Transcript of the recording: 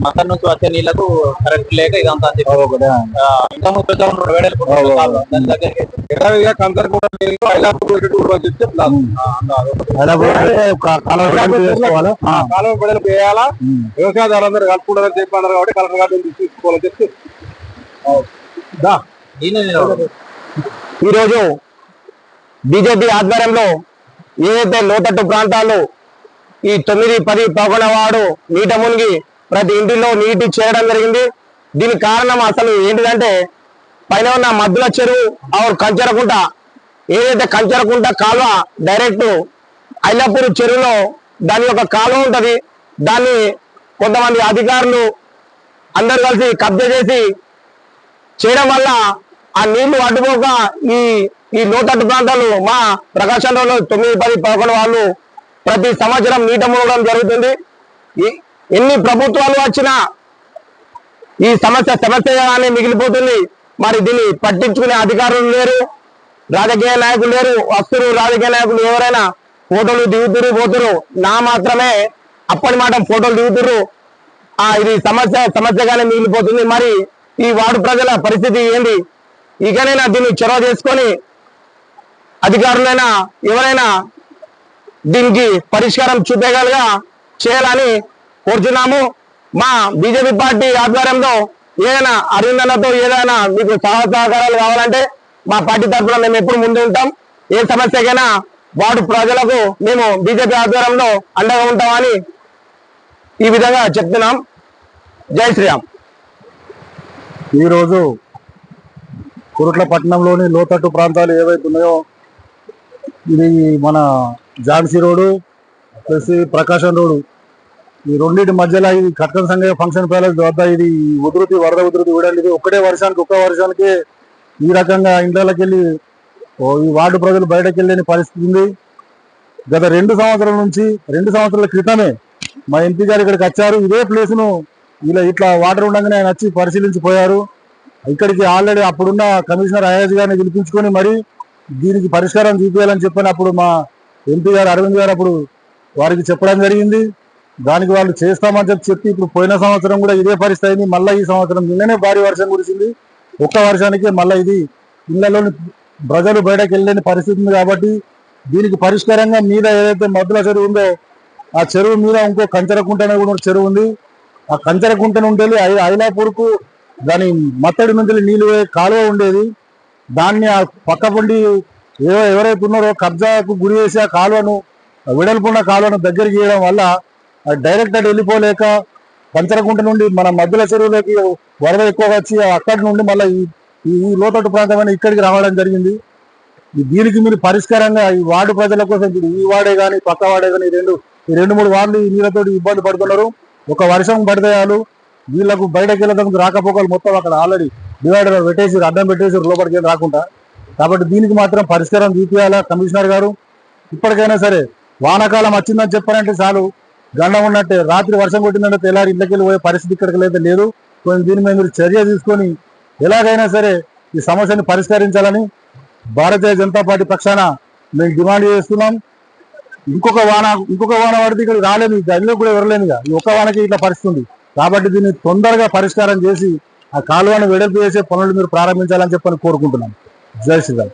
మతం నుంచి వచ్చే నీళ్ళకు కరెక్ట్ లేక ఇదంతా ఆ, ఇంకా ముప్పై రెండు వేడలు దాని దగ్గరికి ఎక్కడిగా కంకర కూడా నీళ్ళు ఆ. కాలువ బిడ్డలు వేయాలా. వ్యవసాయదారులందరూ కలుపుకుంటారని చెప్పి అన్నారు కాబట్టి కలెక్టర్ గారిని తీసుకోవాలని చెప్పి. ఈరోజు బీజేపీ ఆధ్వర్యంలో ఏదైతే లోతట్టు ప్రాంతాల్లో ఈ తొమ్మిది పది పదకొండవ వాడు నీట మునిగి ప్రతి ఇంటిలో నీటి చేయడం జరిగింది. దీనికి కారణం అసలు ఏంటిదంటే పైన ఉన్న మద్దుల చెరువు ఆరు కంచరకుంట ఏదైతే కంచరకుంట కాలువ డైరెక్ట్ ఐలాపూర్ చెరువులో దాని యొక్క కాలువ ఉంటుంది. దాన్ని కొంతమంది అధికారులు అందరు కలిసి కబ్జా చేసి చేయడం వల్ల ఆ నీళ్ళు అడ్డుపోక ఈ ఈ లోతట్టు ప్రాంతాలు మా ప్రకాశంలో తొమ్మిది పది పదకొండు వాళ్ళు ప్రతి సంవత్సరం నీట మూడడం జరుగుతుంది. ఈ- ఎన్ని ప్రభుత్వాలు వచ్చినా ఈ సమస్య సమస్యగానే మిగిలిపోతుంది. మరి దీన్ని పట్టించుకునే అధికారులు లేరు రాజకీయ నాయకులు లేరు వస్తురు రాజకీయ నాయకులు ఎవరైనా ఫోటోలు దిగుతురు పోతురు. నా మాత్రమే అప్పటి మాట ఫోటోలు దిగుతురు. ఆ ఇది సమస్య సమస్యగానే మిగిలిపోతుంది. మరి ఈ వార్డు ప్రజల పరిస్థితి ఏంటి ఇకనైనా దీన్ని చొరవ చేసుకొని అధికారులైనా ఎవరైనా దీనికి పరిష్కారం చూపేయగలగా చేయాలని కోరుచున్నాము మా బీజేపీ పార్టీ ఆధ్వర్యంలో ఏదైనా అరవిందన్నతో ఏదైనా మీకు సహాయ సహకారాలు కావాలంటే మా పార్టీ తరఫున మేము ఎప్పుడు ముందు ఉంటాం. ఏ సమస్యకైనా వార్డు ప్రజలకు మేము బీజేపీ ఆధ్వర్యంలో అండగా ఉంటామని ఈ విధంగా చెప్తున్నాం. జై శ్రీరామ్. ఈరోజు కురుట్ల పట్టణంలోని లోతట్టు ప్రాంతాలు ఏవైతే ఉన్నాయో ఇది మన Jhansi road plus Prakasam road. ఈ రెండింటి మధ్యలో ఇది కట్కన్ సంఘ ఫంక్షన్ ప్యాలెస్ వద్ద ఇది ఉధృతి వరద ఉధృతి కూడా ఇది ఒకటే వర్షానికి ఒక్క వర్షానికి ఈ రకంగా ఇండ్లకి వెళ్ళి ఈ వార్డు ప్రజలు బయటకు వెళ్ళని పరిస్థితి ఉంది. గత రెండు సంవత్సరాల నుంచి రెండు సంవత్సరాల క్రితమే మా ఎంపీ గారు ఇక్కడికి వచ్చారు. ఇదే ప్లేస్ను ఇలా ఇట్లా వాటర్ ఉండగానే ఆయన వచ్చి పరిశీలించిపోయారు. ఇక్కడికి ఆల్రెడీ అప్పుడున్న కమిషనర్ అయాజ్ గారిని పిలిపించుకొని మరి దీనికి పరిష్కారం చూపించాలని చెప్పని అప్పుడు మా ఎంపీ గారు అరవింద్ గారు అప్పుడు వారికి చెప్పడం జరిగింది. దానికి వాళ్ళు చేస్తామని చెప్పి చెప్పి ఇప్పుడు పోయిన సంవత్సరం కూడా ఇదే పరిస్థితి అయింది. మళ్ళీ ఈ సంవత్సరం నిన్ననే భారీ వర్షం కురిసింది. ఒక్క వర్షానికి మళ్ళీ ఇది ఇళ్ళలోని ప్రజలు బయటకు వెళ్ళలేని పరిస్థితి ఉంది కాబట్టి దీనికి పరిష్కారంగా మీద ఏదైతే మద్దుల చెరువు ఉందో ఆ చెరువు మీద ఇంకో కంచరకుంట అనే కూడా ఒక చెరువు ఉంది. ఆ కంచరకుంట నుండి వెళ్ళి ఐలాపూర్కు దాని మత్తడి నుంచి నీళ్ళు కాలువ ఉండేది. దాన్ని ఆ పక్క పండి ఎవరైతే ఉన్నారో కబ్జాకు గురి చేసి ఆ కాలువను వెడల్పున్న కాలువను దగ్గరికి చేయడం వల్ల డైరెక్ట్ అటు వెళ్ళిపోలేక పంచరగుంట నుండి మన మధ్యల చెరువులోకి వరద ఎక్కువగా వచ్చి అక్కడి నుండి మళ్ళీ ఈ ఈ- లోతట్టు ప్రాంతమైన ఇక్కడికి రావడం జరిగింది. దీనికి మీరు పరిష్కారంగా ఈ వార్డు ప్రజల కోసం ఈ వాడే కానీ పక్క వాడే కానీ రెండు ఈ రెండు మూడు వార్డులు ఈ నీళ్ళతోటి ఇబ్బంది పడుతున్నారు. ఒక వర్షం పడితేయాలు వీళ్ళకు బయటకి వెళ్ళడానికి రాకపోకలు మొత్తం అక్కడ ఆల్రెడీ డివైడర్ పెట్టేసి అడ్డం పెట్టేసి లోపలికి వెళ్ళి రాకుండా. కాబట్టి దీనికి మాత్రం పరిష్కారం చూపించాలా కమిషనర్ గారు. ఇప్పటికైనా సరే వానాకాలం వచ్చిందని చెప్పారంటే చాలు. గండం ఉన్నట్టే. రాత్రి వర్షం కొట్టిందంటే తెల్లారి ఇళ్ళకి పోయే పరిస్థితి ఇక్కడికి లేదా లేదు. కొన్ని దీని మీద మీరు చర్య తీసుకొని ఎలాగైనా సరే ఈ సమస్యను పరిష్కరించాలని భారతీయ జనతా పార్టీ పక్షాన మేము డిమాండ్ చేస్తున్నాం. ఇంకొక వాన ఇంకొక వాన పడితే ఇక్కడ రాలేదు ఈ గదిలో కూడా ఎవరలేను ఈ ఒక్క వానకి ఇట్లా పరిస్థితి ఉంది. కాబట్టి దీన్ని తొందరగా పరిష్కారం చేసి ఆ కాలువను వెడల్పు చేసే పనులు మీరు ప్రారంభించాలని చెప్పని కోరుకుంటున్నాం. జై శ్రీరామ్.